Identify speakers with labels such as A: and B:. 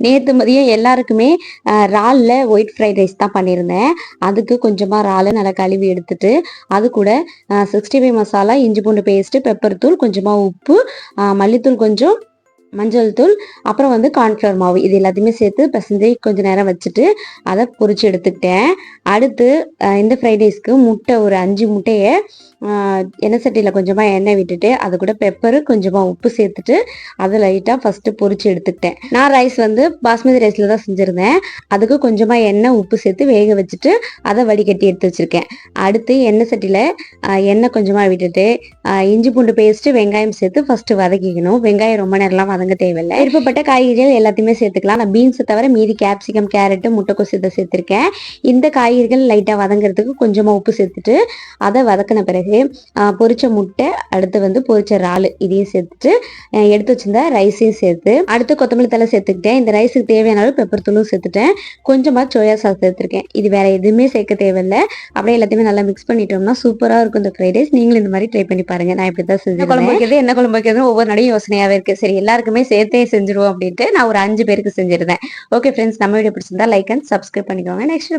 A: நேற்று மதியம் எல்லாருக்குமே இறாலில் ஒயிட் ஃப்ரைட் ரைஸ் தான் பண்ணியிருந்தேன். அதுக்கு கொஞ்சமாக இறால் நல்லா கழுவி எடுத்துட்டு அது கூட சிக்ஸ்டி ஃபைவ் மசாலா இஞ்சி பூண்டு பேஸ்ட்டு பெப்பர் தூள் கொஞ்சமாக உப்பு மல்லித்தூள் கொஞ்சம் மஞ்சள் தூள் அப்புறம் வந்து கார்ன்ஃப்ளவர் மாவு. இது எல்லாத்தையுமே சேர்த்து பிசைஞ்சு கொஞ்ச நேரம் வச்சுட்டு அதை பொறிச்சு எடுத்துக்கிட்டேன். அடுத்து இந்த ஃப்ரைட் ரைஸ்க்கு முட்டை ஒரு அஞ்சு முட்டையை எண்ணெய் சட்டியில் கொஞ்சமாக எண்ணெய் விட்டுட்டு அது கூட பெப்பரு கொஞ்சமாக உப்பு சேர்த்துட்டு அதை லைட்டாக ஃபஸ்ட்டு பொறிச்சு எடுத்துக்கிட்டேன். நான் ரைஸ் வந்து பாஸ்மதி ரைஸில் தான் செஞ்சுருந்தேன். அதுக்கு கொஞ்சமாக எண்ணெய் உப்பு சேர்த்து வேக வச்சுட்டு அதை வடிகட்டி எடுத்து வச்சுருக்கேன். அடுத்து எண்ணெய் சட்டியில் எண்ணெய் கொஞ்சமாக விட்டுட்டு இஞ்சி பூண்டு பேஸ்ட்டு வெங்காயம் சேர்த்து ஃபஸ்ட்டு வதக்கிக்கணும். வெங்காயம் ரொம்ப நேரம்லாம் வதங்க தேவையில்லை. விருப்பப்பட்ட காய்கறிகள் எல்லாத்தையுமே சேர்த்துக்கலாம். நான் பீன்ஸை தவிர மீதி கேப்சிகம் கேரட்டு முட்டைக்கோஸ் இதை சேர்த்துருக்கேன். இந்த காய்கறிகள் லைட்டாக வதங்குறதுக்கு கொஞ்சமாக உப்பு சேர்த்துட்டு அதை வதக்கின பிறகு பொரிச்ச முட்டை அடுத்து வந்து பொரிச்ச இறால் இதையும் சேர்த்துட்டு எடுத்து வச்சிருந்த ரைஸையும் சேர்த்து அடுத்து கொத்தமல்லி தலை சேர்த்துக்கிட்டேன். இந்த ரைஸுக்கு தேவையான அளவு பெப்பர் தூளும் சேர்த்துட்டேன். கொஞ்சமாக சோயா சாஸ் சேர்த்துருக்கேன். இது வேற எதுவுமே சேர்க்க தேவையில்லை. அப்படியே எல்லாத்தையுமே நல்லா மிக்ஸ் பண்ணிட்டோம்னா சூப்பராக இருக்கும் இந்த ஃப்ரைட் ரைஸ் நீங்களும் இந்த மாதிரி ட்ரை பண்ணி பாருங்க. நான் இப்படி தான் செஞ்சு குழம்பு வைக்கிறது என்ன குழம்பு வைக்கிறது ஒவ்வொரு நடையும் யோசனையாகவே இருக்கு. சரி எல்லாருக்குமே சேர்த்தே செஞ்சிருவோம் அப்படின்ட்டு நான் ஒரு அஞ்சு பேருக்கு செஞ்சிருந்தேன். ஓகே ஃப்ரெண்ட்ஸ் நம்ம வீடியோ பிடிச்சிருந்தா லைக் அண்ட் சப்ஸ்கிரைப் பண்ணிக்கோங்க. நெக்ஸ்ட்